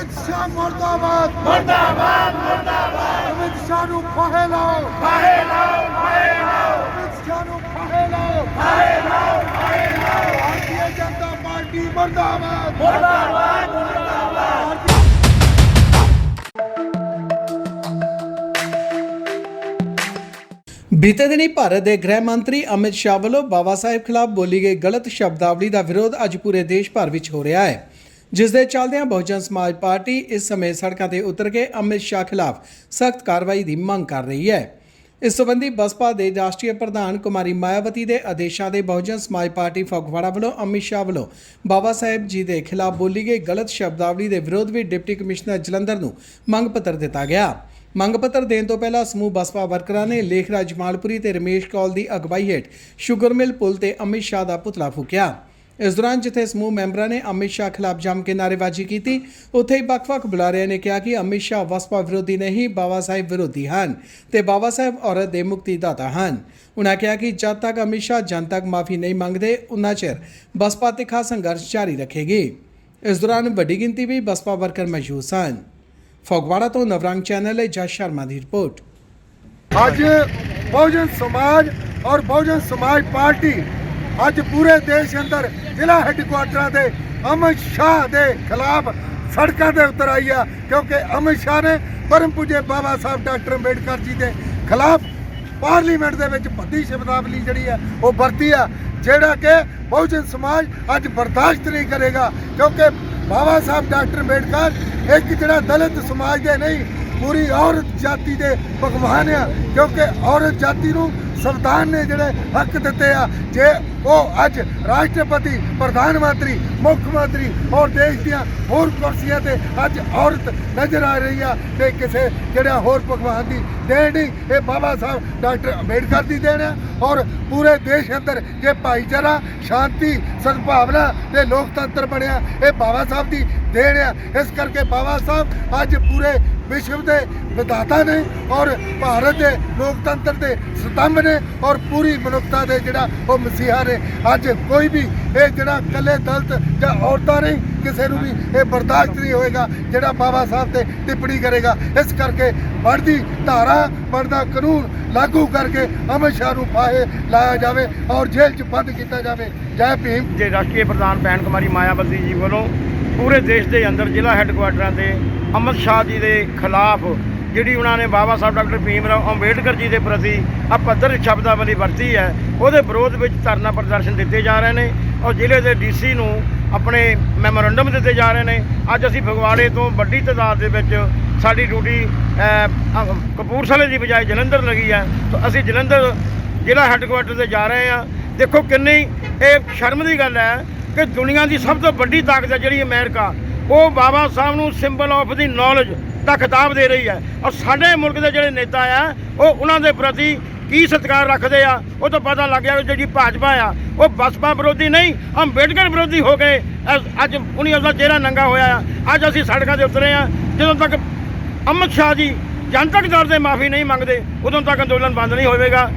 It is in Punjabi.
ਅਮਿਤ ਸ਼ਾਹ ਮਰਦਾਬਾਦ ਮਰਦਾਬਾਦ ਮਰਦਾਬਾਦ ਅਮਿਤ ਸ਼ਾਹ ਨੂੰ ਫਾਹੇ ਲਾਓ ਫਾਹੇ ਲਾਓ ਫਾਹੇ ਲਾਓ ਅਮਿਤ ਸ਼ਾਹ ਨੂੰ ਫਾਹੇ ਲਾਓ ਫਾਹੇ ਲਾਓ ਫਾਹੇ ਲਾਓ ਭਾਰਤੀ ਜਨਤਾ ਪਾਰਟੀ ਮਰਦਾਬਾਦ ਮਰਦਾਬਾਦ ਮਰਦਾਬਾਦ ਬੀਤੇ ਦਿਨੀ ਭਾਰਤ ਦੇ ਗ੍ਰਹਿ ਮੰਤਰੀ ਅਮਿਤ ਸ਼ਾਹ ਵੱਲੋਂ ਬਾਬਾ ਸਾਹਿਬ ਖਿਲਾਫ ਬੋਲੀ ਗਈ ਗਲਤ ਸ਼ਬਦਾਵਲੀ ਦਾ ਵਿਰੋਧ ਅੱਜ ਪੂਰੇ ਦੇਸ਼ ਭਰ ਵਿੱਚ ਹੋ ਰਿਹਾ ਹੈ। ਜਿਸ ਦੇ ਚੱਲਦਿਆਂ ਬਹੁਜਨ ਸਮਾਜ ਪਾਰਟੀ ਇਸ ਸਮੇਂ ਸੜਕਾਂ ਤੇ ਉਤਰ ਕੇ ਅਮਿਤ ਸ਼ਾਹ ਖਿਲਾਫ ਸਖਤ ਕਾਰਵਾਈ ਦੀ ਮੰਗ ਕਰ ਰਹੀ ਹੈ। ਇਸ ਸਬੰਧੀ ਬਸਪਾ ਦੇ ਰਾਸ਼ਟਰੀ ਪ੍ਰਧਾਨ ਕੁਮਾਰੀ ਮਾਇਆਵਤੀ ਦੇ ਆਦੇਸ਼ਾਂ ਦੇ ਬਹੁਜਨ ਸਮਾਜ ਪਾਰਟੀ ਫਗਵਾੜਾ ਵੱਲੋਂ ਅਮਿਤ ਸ਼ਾਹ ਵੱਲੋਂ ਬਾਬਾ ਸਾਹਿਬ ਜੀ ਦੇ ਖਿਲਾਫ ਬੋਲੀ ਗਈ ਗਲਤ ਸ਼ਬਦਾਵਲੀ ਦੇ ਵਿਰੋਧ ਵਿੱਚ ਡਿਪਟੀ ਕਮਿਸ਼ਨਰ ਜਲੰਧਰ ਨੂੰ ਮੰਗ ਪੱਤਰ ਦਿੱਤਾ ਗਿਆ। ਮੰਗ ਪੱਤਰ ਦੇਣ ਤੋਂ ਪਹਿਲਾਂ ਸਮੂਹ ਬਸਪਾ ਵਰਕਰਾਂ ਨੇ ਲੇਖਰਾਜ ਮਾਲਪੁਰੀ ਤੇ ਰਮੇਸ਼ ਕੌਲ ਦੀ ਅਗਵਾਈ ਹੇਠ ਸ਼ੂਗਰ ਮਿਲ ਪੁਲ ਤੇ ਅਮਿਤ ਸ਼ਾਹ ਦਾ ਪੁਤਲਾ ਫੂਕਿਆ। ਇਸ ਦੌਰਾਨ ਜਿੱਥੇ ਸਮੂਹ ਮੈਂਬਰਾਂ ਨੇ ਅਮਿਤ ਸ਼ਾਹ ਖਿਲਾਫ ਜੰਮ ਕੇ ਨਾਅਰੇਬਾਜ਼ੀ ਕੀਤੀ, ਉੱਥੇ ਹੀ ਵੱਖ-ਵੱਖ ਬੁਲਾਰਿਆਂ ਨੇ ਕਿਹਾ ਕਿ ਅਮਿਤ ਸ਼ਾਹ ਵਸਪਾ ਵਿਰੋਧੀ ਨਹੀਂ ਬਾਬਾ ਸਾਹਿਬ ਵਿਰੋਧੀ ਹਨ ਤੇ ਬਾਬਾ ਸਾਹਿਬ ਔਰਤ ਦੇ ਮੁਕਤੀ ਦਾਤਾ ਹਨ। ਉਨ੍ਹਾਂ ਕਿਹਾ ਕਿ ਜਦ ਤੱਕ ਅਮਿਤ ਸ਼ਾਹ ਜਨ ਮਾਫੀ ਨਹੀਂ ਮੰਗਦੇ ਉਨਾ ਚਿਰ ਬਸਪਾ ਤਿੱਖਾ ਸੰਘਰਸ਼ ਜਾਰੀ ਰੱਖੇਗੀ। ਇਸ ਦੌਰਾਨ ਵੱਡੀ ਗਿਣਤੀ ਵਿੱਚ ਬਸਪਾ ਵਰਕਰ ਮੌਜੂਦ ਸਨ। ਫਗਵਾੜਾ ਤੋਂ ਨਵਰੰਗ ਚੈਨਲ ਲਈ ਜਸ ਸ਼ਰਮਾ ਦੀ ਰਿਪੋਰਟ। ਅੱਜ ਬਹੁਜਨ ਸਮਾਜ ਔਰ ਬਹੁਜਨ ਸਮਾਜ ਪਾਰਟੀ ਅੱਜ ਪੂਰੇ ਦੇਸ਼ ਅੰਦਰ ਜ਼ਿਲ੍ਹਾ ਹੈੱਡਕੁਆਟਰਾਂ ਦੇ ਅਮਿਤ ਸ਼ਾਹ ਦੇ ਖਿਲਾਫ ਸੜਕਾਂ ਦੇ ਉਤਰ ਆਈ ਆ, ਕਿਉਂਕਿ ਅਮਿਤ ਸ਼ਾਹ ਨੇ ਪਰਮ ਪੂਜੇ ਬਾਬਾ ਸਾਹਿਬ ਡਾਕਟਰ ਅੰਬੇਡਕਰ ਜੀ ਦੇ ਖਿਲਾਫ ਪਾਰਲੀਮੈਂਟ ਦੇ ਵਿੱਚ ਭੱਦੀ ਸ਼ਬਦਾਵਲੀ ਜਿਹੜੀ ਆ, ਉਹ ਵਰਤੀ ਆ, ਜਿਹੜਾ ਕਿ ਬਹੁਜਨ ਸਮਾਜ ਅੱਜ ਬਰਦਾਸ਼ਤ ਨਹੀਂ ਕਰੇਗਾ, ਕਿਉਂਕਿ ਬਾਬਾ ਸਾਹਿਬ ਡਾਕਟਰ ਅੰਬੇਡਕਰ ਇੱਕ ਜਿਹੜਾ ਦਲਿਤ ਸਮਾਜ ਦੇ ਨਹੀਂ ਪੂਰੀ ਔਰਤ ਜਾਤੀ ਦੇ ਭਗਵਾਨ ਆ, ਕਿਉਂਕਿ ਔਰਤ ਜਾਤੀ ਨੂੰ ਸੰਵਿਧਾਨ ਨੇ ਜਿਹੜੇ ਹੱਕ ਦਿੱਤੇ ਆ, ਜੇ ਉਹ ਅੱਜ ਰਾਸ਼ਟਰਪਤੀ, ਪ੍ਰਧਾਨ ਮੰਤਰੀ, ਮੁੱਖ ਮੰਤਰੀ ਔਰ ਦੇਸ਼ ਦੀਆਂ ਹੋਰ ਕੁਰਸੀਆਂ ਤੇ ਅੱਜ ਔਰਤ ਨਜ਼ਰ ਆ ਰਹੀ ਆ ਤੇ ਕਿਸੇ ਜਿਹੜਾ ਹੋਰ ਭਗਵਾਨ ਦੀ ਦੇਣ ਨਹੀਂ, ਇਹ ਬਾਬਾ ਸਾਹਿਬ ਡਾਕਟਰ ਅੰਬੇਡਕਰ ਦੀ ਦੇਣ ਆ ਔਰ ਪੂਰੇ ਦੇਸ਼ ਅੰਦਰ ਜੇ ਭਾਈਚਾਰਾ, ਸ਼ਾਂਤੀ, ਸਦਭਾਵਨਾ ਤੇ ਲੋਕਤੰਤਰ ਬਣਿਆ, ਇਹ ਬਾਬਾ ਸਾਹਿਬ ਦੀ ਦੇਣ ਆ। ਇਸ ਕਰਕੇ ਬਾਬਾ ਸਾਹਿਬ ਅੱਜ ਪੂਰੇ ਵਿਸ਼ਵ ਦੇ ਵਿਧਾਤਾ ਨੇ ਔਰ ਭਾਰਤ ਦੇ ਲੋਕਤੰਤਰ ਦੇ ਸਤੰਭ ਨੇ ਔਰ ਪੂਰੀ ਮਨੁੱਖਤਾ ਦੇ ਜਿਹੜਾ ਉਹ ਮਸੀਹਾ ਨੇ। ਅੱਜ ਕੋਈ ਵੀ ਇਹ ਜਿਹੜਾ ਕੱਲੇ ਦਲਤ ਜਾਂ ਔਰਤਾਂ ਨਹੀਂ, ਕਿਸੇ ਨੂੰ ਵੀ ਇਹ ਬਰਦਾਸ਼ਤ ਨਹੀਂ ਹੋਏਗਾ ਜਿਹੜਾ ਬਾਬਾ ਸਾਹਿਬ ਤੇ ਟਿੱਪਣੀ ਕਰੇਗਾ। ਇਸ ਕਰਕੇ ਬਣਦੀ ਧਾਰਾ, ਬਣਦਾ ਕਾਨੂੰਨ ਲਾਗੂ ਕਰਕੇ ਅਮਿਤ ਸ਼ਾਹ ਨੂੰ ਫਾਹੇ ਲਾਇਆ ਜਾਵੇ ਔਰ ਜੇਲ੍ਹ 'ਚ ਬੰਦ ਕੀਤਾ ਜਾਵੇ। ਜੈ ਭੀਮ। ਜੇ ਰਾਸ਼ਟਰੀ ਪ੍ਰਧਾਨ ਭੈਣ ਕੁਮਾਰੀ ਮਾਇਆਵਤੀ ਜੀ ਵੱਲੋਂ ਪੂਰੇ ਦੇਸ਼ ਦੇ ਅੰਦਰ ਜ਼ਿਲ੍ਹਾ ਹੈੱਡਕੁਆਟਰਾਂ ਤੇ ਅਮਿਤ ਸ਼ਾਹ ਜੀ ਦੇ ਖਿਲਾਫ ਜਿਹੜੀ ਉਹਨਾਂ ਨੇ ਬਾਬਾ ਸਾਹਿਬ ਡਾਕਟਰ ਭੀਮ ਰਾਓ ਅੰਬੇਡਕਰ ਜੀ ਦੇ ਪ੍ਰਤੀ ਅਪੱਧਰ ਸ਼ਬਦਾਵਲੀ ਵਰਤੀ ਹੈ, ਉਹਦੇ ਵਿਰੋਧ ਵਿੱਚ ਧਰਨਾ ਪ੍ਰਦਰਸ਼ਨ ਦਿੱਤੇ ਜਾ ਰਹੇ ਨੇ ਔਰ ਜ਼ਿਲ੍ਹੇ ਦੇ ਡੀਸੀ ਨੂੰ ਆਪਣੇ ਮੈਮੋਰੰਡਮ ਦਿੱਤੇ ਜਾ ਰਹੇ ਨੇ। ਅੱਜ ਅਸੀਂ ਫਗਵਾੜੇ ਤੋਂ ਵੱਡੀ ਤਾਦਾਦ ਦੇ ਵਿੱਚ ਸਾਡੀ ਡਿਊਟੀ ਕਪੂਰਥਲੇ ਦੀ ਬਜਾਏ ਜਲੰਧਰ ਲੱਗੀ ਹੈ। ਤਾਂ ਅਸੀਂ ਜਲੰਧਰ ਜ਼ਿਲ੍ਹਾ ਹੈੱਡਕੁਆਟਰ ਤੇ ਜਾ ਰਹੇ ਹਾਂ। ਦੇਖੋ ਕਿੰਨੀ ਇਹ ਸ਼ਰਮ ਦੀ ਗੱਲ ਹੈ ਕਿ ਦੁਨੀਆ ਦੀ ਸਭ ਤੋਂ ਵੱਡੀ ਤਾਕਤ ਹੈ ਜਿਹੜੀ ਅਮਰੀਕਾ, ਉਹ ਬਾਬਾ ਸਾਹਿਬ ਨੂੰ ਸਿੰਬਲ ਆਫ ਦੀ ਨੌਲੇਜ ਦਾ ਖਿਤਾਬ ਦੇ ਰਹੀ ਹੈ। ਔਰ ਸਾਡੇ ਮੁਲਕ ਦੇ ਜਿਹੜੇ ਨੇਤਾ ਆ, ਉਹ ਉਹਨਾਂ ਦੇ ਪ੍ਰਤੀ ਕੀ ਸਤਿਕਾਰ ਰੱਖਦੇ ਆ, ਉਹ ਤਾਂ ਪਤਾ ਲੱਗ ਗਿਆ ਜਿਹੜੀ ਭਾਜਪਾ ਆ, ਉਹ ਬਸਪਾ ਵਿਰੋਧੀ ਨਹੀਂ, ਅੰਬੇਡਕਰ ਵਿਰੋਧੀ ਹੋ ਗਏ ਅ- ਅੱਜ ਉਹਨੀ ਉਹਦਾ ਚਿਹਰਾ ਨੰਗਾ ਹੋਇਆ ਆ। ਅੱਜ ਅਸੀਂ ਸੜਕਾਂ ਤੇ ਉਤਰੇ ਆ, ਜਦੋਂ ਤੱਕ ਅਮਿਤ ਸ਼ਾਹ ਜੀ ਜਨਤਕ ਦੌਰ ਤੇ ਮਾਫੀ ਨਹੀਂ ਮੰਗਦੇ, ਉਦੋਂ ਤੱਕ ਅੰਦੋਲਨ ਬੰਦ ਨਹੀਂ ਹੋਵੇਗਾ।